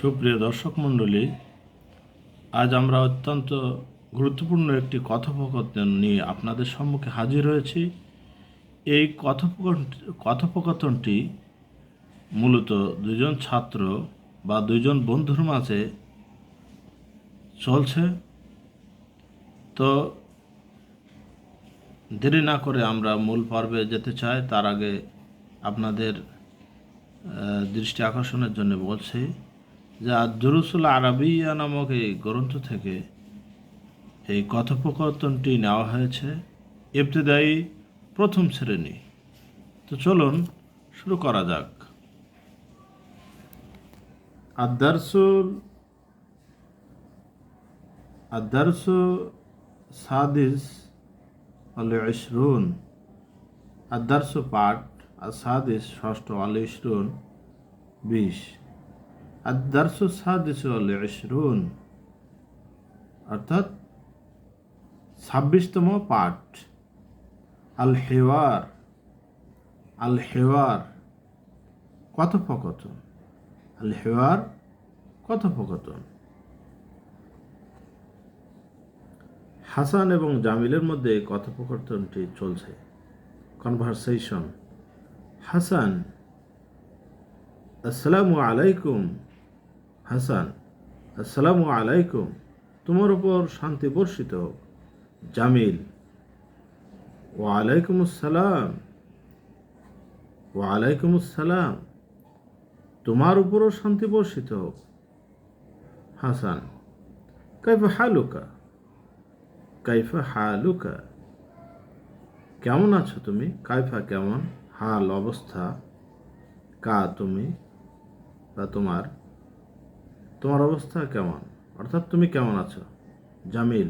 সুপ্রিয় দর্শক মণ্ডলী, আজ আমরা অত্যন্ত গুরুত্বপূর্ণ একটি কথোপকথন নিয়ে আপনাদের সম্মুখে হাজির হয়েছি। এই কথোপকথন, কথোপকথনটি মূলত দুজন ছাত্র বা দুজন বন্ধুর মাঝে চলছে। তো দেরি না করে আমরা মূল পর্বে যেতে চাই, তার আগে আপনাদের দৃষ্টি আকর্ষণের জন্য বলছি। যে দুরুসুল আরবিয়া নামক এই গ্রন্থ থেকে এই কথোপকথনটি নেওয়া হয়েছে, ইবতদায়ী প্রথম শ্রেণি। তো চলুন শুরু করা যাক। আদারসুল আদারসু সাদিস আল ইশরুন আদারসু পাঠ আর সাদিস ষষ্ঠ আল ইশরুন বিশ। الدرس السادس والعشرون অর্থাৎ ছাব্বিশতম পাঠ আল হেওয়ার আল হেওয়ার কথোপকথন আল হেওয়ার কথোপকথন হাসান এবং জামিলের মধ্যে এই কথোপকথনটি চলছে কনভারসেশন হাসান আসসালামু আলাইকুম হাসান, আসসালামু আলাইকুম। তোমার উপর শান্তি বর্ষিত হোক। জামিল, ওয়ালাইকুম আসসালাম। ওয়ালাইকুম আসসালাম। তোমার উপরও শান্তি বর্ষিত হোক। হাসান, কাইফা হালুকা? কাইফা হালুকা? কেমন আছো তুমি? কাইফা কেমন? হাল অবস্থা? কা তুমি? বা তোমার? তোমার অবস্থা কেমন? অর্থাৎ তুমি কেমন আছো? জামিল।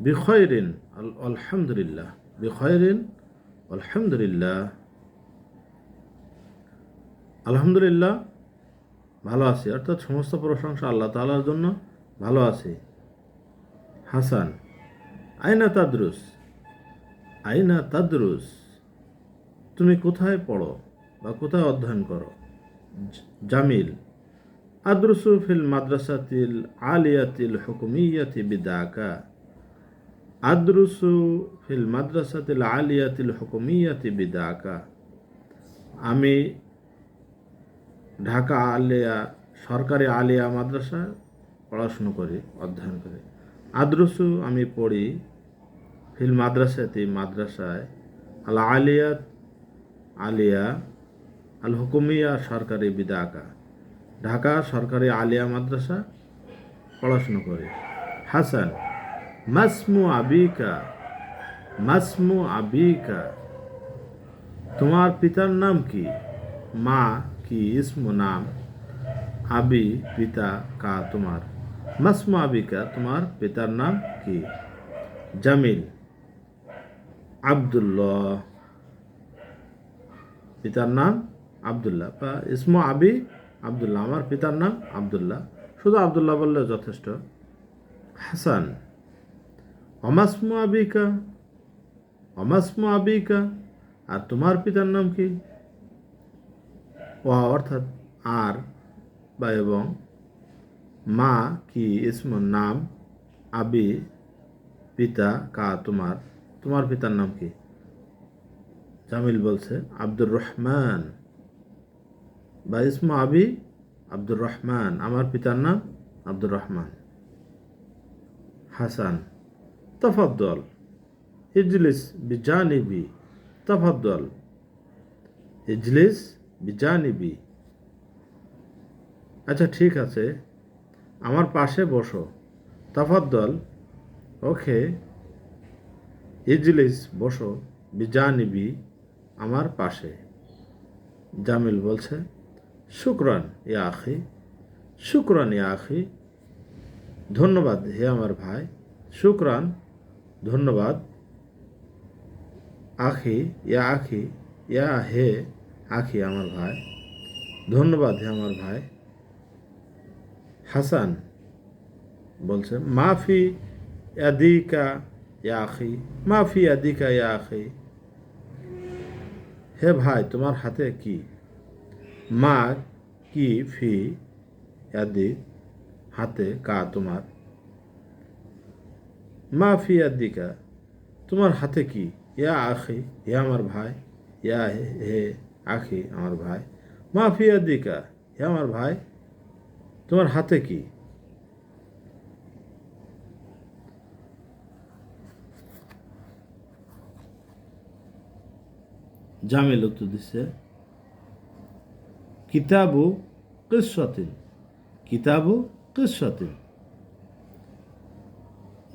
বিখয়রিন, আল- আলহামদুলিল্লাহ। বিখয়রিন, আলহামদুলিল্লাহ। আলহামদুলিল্লাহ, ভালো আছি। অর্থাৎ সমস্ত প্রশংসা আল্লাহ তালার জন্য ভালো আছি। হাসান, আইনা তাদরুস? আইনা তাদরুস। তুমি কোথায় পড়ো বা কোথায় অধ্যয়ন করো? জামিল। আদ্রুসু ফিল মাদ্রাসাতিল আলিয়াতিল হুকুমিয়াতি বিদাকা। আদ্রুসু ফিল মাদ্রাসাতিল আলিয়াতিল হুকুমিয়াতি বিদাকা। আমি ঢাকা আলিয়া, সরকারি আলিয়া মাদ্রাসায় পড়াশুনো করি, অধ্যয়ন করি। আদ্রুসু আমি পড়ি ফিল মাদ্রাসাতি মাদ্রাসায়, আল আলিয়াত আলিয়া আল হুকুমিয়া সরকারি বিদাকা। ঢাকা সরকারি আলিয়া মাদ্রাসা পড়াশুনো করে। হাসান, মাসমু আবিকা মাসমু আবিকা। তোমার পিতার নাম কি? মা কি ইসমু নাম? আবি পিতা কা তোমার? মাসমু আবিকা, তোমার পিতার নাম কি? জামিল, আব্দুল্লাহ, পিতার নাম আবদুল্লাহ। বা ইসমু আবি আবদুল্লাহ, আমার পিতার নাম আবদুল্লাহ। শুধু আবদুল্লাহ বললে যথেষ্ট। হাসান, অমাসমু আবিকা অমাসমু আবিকা, আর তোমার পিতার নাম কি? ও অর্থাৎ আর বা এবং মা কি ইসম নাম? আবি, পিতা, কা, তোমার। তোমার পিতার নাম কি? জামিল বলছে আব্দুর রহমান। বা ইসমা আবি আব্দুর রহমান আমার পিতার নাম আব্দুর রহমান হাসান। তফাদ্দল। ইজলিস বিজানিবি। তফাদ্দল। ইজলিস বিজানিবি। আচ্ছা ঠিক আছে। আমার পাশে বসো। তফাদ্দল। ওকে। ইজলিস বসো। বিজানিবি। আমার পাশে। জামিল বলছে। শুক্রান ইয়া আখি। শুক্রান ইয়া আখি। ধন্যবাদ হে আমার ভাই। শুক্রান, ধন্যবাদ। আখি ইয়া আখি ইয়া হে আখি আমার ভাই। ধন্যবাদ হে আমার ভাই। হাসান বলছে, মাফি আদিকা ইয়া আখি। মাফি আদিকা ইয়া আখি। হে ভাই, তোমার হাতে কি? মা কি ফি আদি হাতে কা তোমার? মা ফি ইয়াদিকা তোমার হাতে কি? ইয়া আখি, হে আমার ভাই, ইয়া হে- আখি, আমার ভাই। মা ফি ইয়াদিকা হে আমার ভাই, তোমার হাতে কি? জামিল উত্তর দিচ্ছে কিতাবু কিসতিন কিতাবু কিসতিন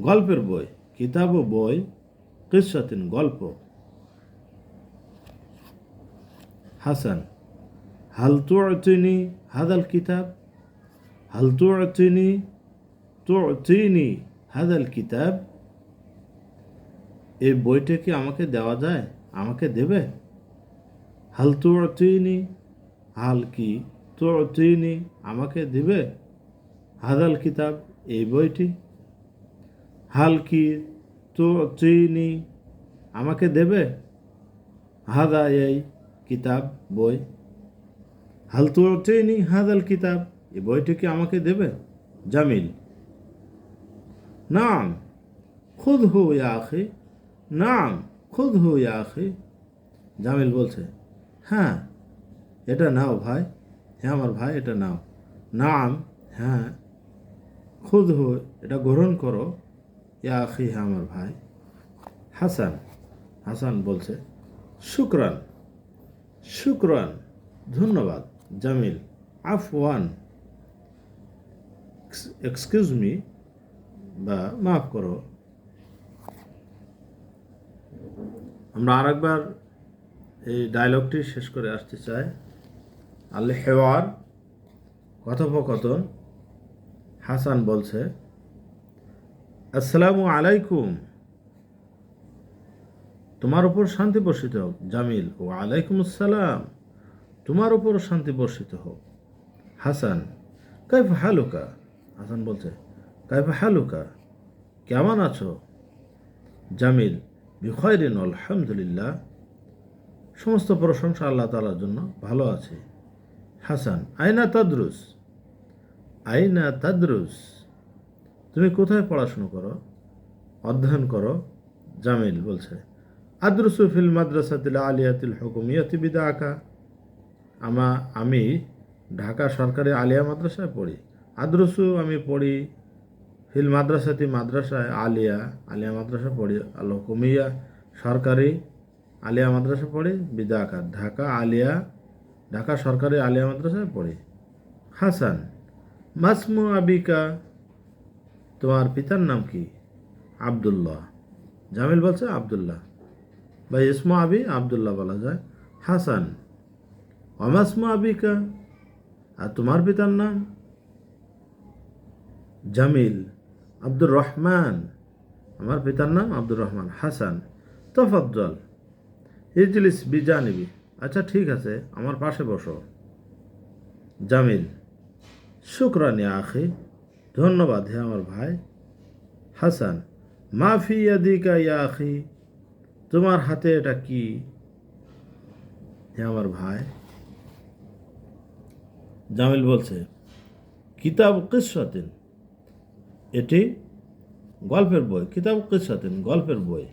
গল্পের বই, কিতাব বই কিসাতিন গল্প। হাসান, হাল তো অতিনি হাদাল কিতাব? হাল তো অতিনি তো অতিনি হাদাল কিতাব? এই বইটা কি আমাকে দেওয়া যায়? আমাকে দেবে? হাল তো অতিনি হাল কি তো তিনি আমাকে দিবে? হাদাল কিতাব এই বইটি। হাল কি তো তিনি আমাকে দেবে? হাদা এই কিতাব, বই। হাল তো তিনি হাদাল কিতাব, এই বইটি কি আমাকে দেবে? জামিল। নাম খুদ হু আখি। নাম খুদ হু আখি। জামিল বলছে হ্যাঁ এটা নাও ভাই। হ্যাঁ আমার ভাই, এটা নাও। নাম হ্যাঁ। খুদ হো এটা গ্রহণ করো। ইয়া আখি হ্যাঁ আমার ভাই। হাসান হাসান বলছে, শুক্রান শুক্রান, ধন্যবাদ, জামিল, আফওয়ান এক্সকিউজ মি বা মাফ করো। আমরা আরেকবার এই ডায়লগটি শেষ করে আসতে চাই। আল হেওয়ার কথোপকথন হাসান বলছে, আসসালামু আলাইকুম। তোমার উপর শান্তি বর্ষিত হোক, জামিল। ও আলাইকুম আসসালাম। তোমার উপর শান্তি বর্ষিত হোক। হাসান, কাইফ হালুকা? হাসান বলছে, কাইফ হালুকা, কেমন আছো? জামিল বিখয়রিন আলহামদুলিল্লাহ। সমস্ত প্রশংসা আল্লাহ তালার জন্য, ভালো আছে। হাসান আইনা তাদরুস। আইনা তাদরুস। তুমি কোথায় পড়াশুনো করো? অধ্যয়ন করো। জামিল বলছে, আদরুসু ফিল মাদ্রাসাতিল আলিয়াতিল হুকুমিয়াতি বিদা আঁকা আমা, আমি ঢাকা সরকারি আলিয়া মাদ্রাসায় পড়ি। আদরুসু, আমি পড়ি ফিল মাদ্রাসাতি মাদ্রাসায় আলিয়া আলিয়া মাদ্রাসা পড়ি আল হুকুমিয়া। সরকারি আলিয়া মাদ্রাসা পড়ি বিদা আঁকা ঢাকা আলিয়া ঢাকা সরকারি আলিয়া মাদ্রাসায় পড়ে হাসান, মাসমু আবিকা, তোমার পিতার নাম কি? আবদুল্লাহ। জামিল বলছে আবদুল্লাহ। বা ইসমা আবি আবদুল্লাহ বলা যায়। হাসান, অমাসমা আবিকা, আর তোমার পিতার নাম? জামিল, আব্দুর রহমান। আমার পিতার নাম আব্দুর রহমান। হাসান, তফাজ্জল। ইজলিস, বিজানিবি। আচ্ছা ঠিক আছে, আমার পাশে বসো। জামিল, শুক্রানি আখি, ধন্যবাদ হে আমার ভাই। হাসান, মাফি ইয়াদিকা ইয়া আখি, তোমার হাতে এটা কি? হে আমার ভাই। জামিল বলছে, কিতাব কিসাতিন এটি গল্পের বই, কিতাব কিসাতিন গল্পের বই।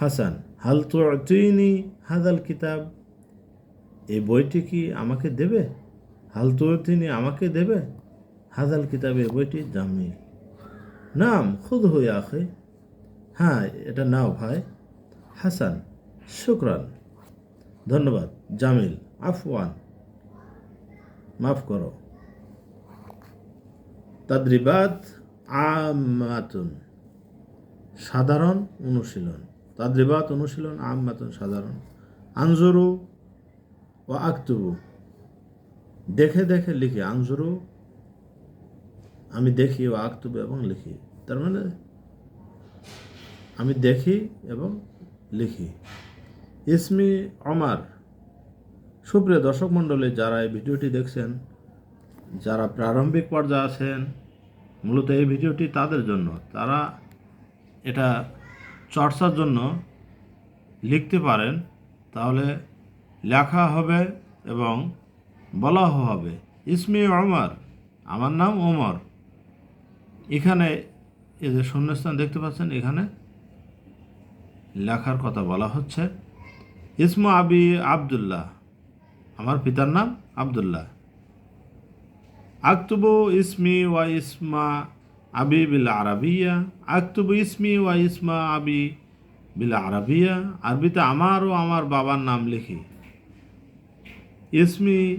হাসান হাল তো তুইনি হাদাল কিতাব? এই বইটি কি আমাকে দেবে? হাল তুইনি আমাকে দেবে? হাদাল কিতাব, এই বইটি জামিল নাম খুদ হয়ে আখে। হ্যাঁ এটা নাও ভাই। হাসান, শুক্রান। ধন্যবাদ, জামিল, আফওয়ান। মাফ করো। তাদ্রিবাদ আমাতুন সাধারণ অনুশীলন। তাদ্রিবাত অনুশীলন আমাতুন সাধারণ। আঞ্জুরু ও আক্তুবু। দেখে দেখে লিখি আঞ্জুরু আমি দেখি ও আক্তুবু এবং লিখি। তার মানে আমি দেখি এবং লিখি। ইসমি অমার সুপ্রিয় দর্শক মণ্ডলী, যারা এই ভিডিওটি দেখছেন, যারা প্রারম্ভিক পর্যায়ে আছেন, মূলত এই ভিডিওটি তাদের জন্য। তারা এটা চর্চার জন্য লিখতে পারেন, তাহলে লেখা হবে এবং বলা হবে। ইসমি অমর আমার নাম ওমর। এখানে এই যে শূন্যস্থান দেখতে পাচ্ছেন, এখানে লেখার কথা বলা হচ্ছে। ইসমু আবি আবদুল্লাহ, আমার পিতার নাম আবদুল্লাহ। আক্তুবু ইসমি ওয়া ইসমা আবি বিল আরবিয়া, আক্তুবু ইসমি ওয়া ইসমা আবি বিল আরবিয়া, আরবিতে আমার ও আমার বাবার নাম লিখি। ইসমি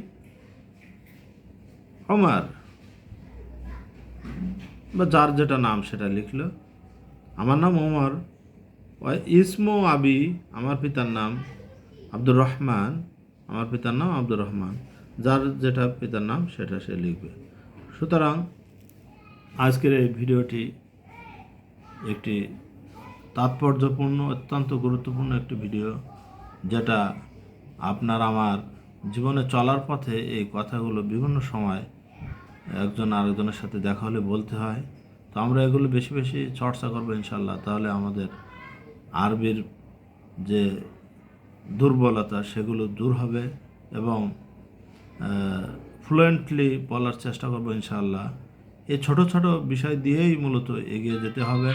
ওমর। বা যার যেটা নাম সেটা লিখল। আমার নাম ওমর। ইসমো আবি, আমার পিতার নাম আব্দুর রহমান। আমার পিতার নাম আব্দুর রহমান। যার যেটা পিতার নাম সেটা সে লিখবে। সুতরাং আজকের এই ভিডিওটি একটি তাৎপর্যপূর্ণ, অত্যন্ত গুরুত্বপূর্ণ একটি ভিডিও, যেটা আপনার আমার জীবনে চলার পথে এই কথাগুলো বিভিন্ন সময় একজন আরেকজনের সাথে দেখা হলে বলতে হয়। তো আমরা এগুলো বেশি বেশি চর্চা করব ইনশাল্লাহ তাহলে আমাদের আরবির যে দুর্বলতা, সেগুলো দূর হবে এবং ফ্লুয়েন্টলি বলার চেষ্টা করব ইনশাআল্লাহ। এই ছোট ছোট বিষয় দিয়েই মূলত এগিয়ে যেতে হবে।